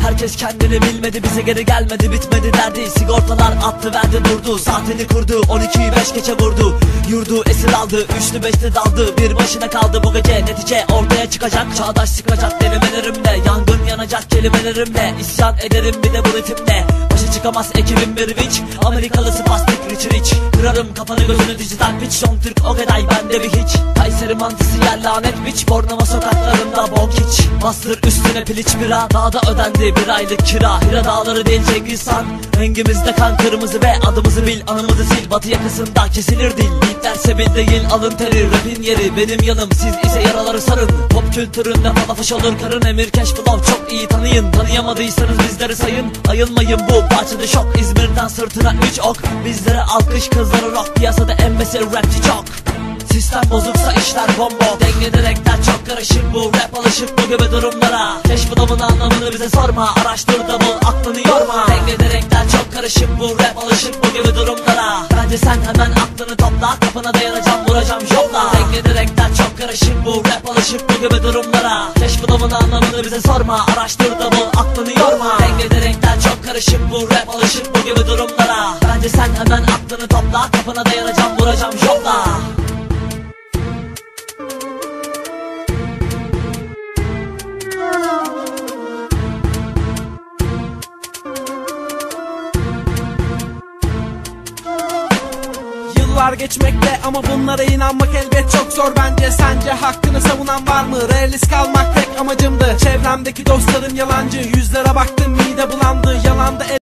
Herkes kendini bilmedi bize geri gelmedi bitmedi derdi. Sigortalar attı verdi durdu. Saatini kurdu 12'yi 5 geçe vurdu. Yurdu esir aldı üçlü beşli daldı. Bir başına kaldı bu gece netice ortaya çıkacak. Çağdaş sıkacak denemelerimle Yangın yanacak kelimelerimle. İsyan ederim bir de bu ritimle Başa çıkamaz ekibim bir biç Amerikalı spastik rich rich. Kırarım kafanı gözünü dijital piç Son Türk o kadar bende bir hiç. Kayseri mantısı yer lanet biç. Bornova sokaklarında bok hiç. Bastır üstüne piliç bira. Dağda ödendi bir aylık kira. Hira dağları değil Cengiz Han Rengimizde kan kırmızı ve adımızı bil. Anımızı sil. Batı yakasında kesilir dil Beatlerse bil değil alın teri Rapin yeri. Benim yanım siz ise yaraları sarın. Pop kültüründe palafaş olur karın Emir Cash Flow çok iyi tanıyın. Tanıyamadıysanız bizleri sayın. Ayılmayın bu parçada şok. İzmir'den sırtına üç ok. Bizlere alkış kızları rock. Piyasada emmesi rapçi çok Sistem bozuksa işler bombo. Dengede renkler çok karışık. Bu Rap alışık bu gibi durumlara. Keşfedamın anlamını bize sorma. Araştır da bul aklını yorma. Dengede renkler çok karışık. Bu Rap alışık bu gibi durumlara Bence sen hemen aklını topla Kapına dayanacağım vuracağım jopla Dengede renkler çok karışık bu Rap alışık bu gibi durumlara. Keşfedamın anlamını bize sorma Araştır da bul aklını yorma. Dengede renkler çok karışık bu Rap alışık bu gibi durumlara. Bence sen hemen aklını topla Kapına dayanacağım vuracağım jopla Yıllar geçmekte ama bunlara inanmak elbet çok zor. Bence Sence hakkını savunan var mı? Realist kalmak tek amacımdı. Çevremdeki dostlarım yalancı. Yüzlere baktım mide bulandı. Yalanda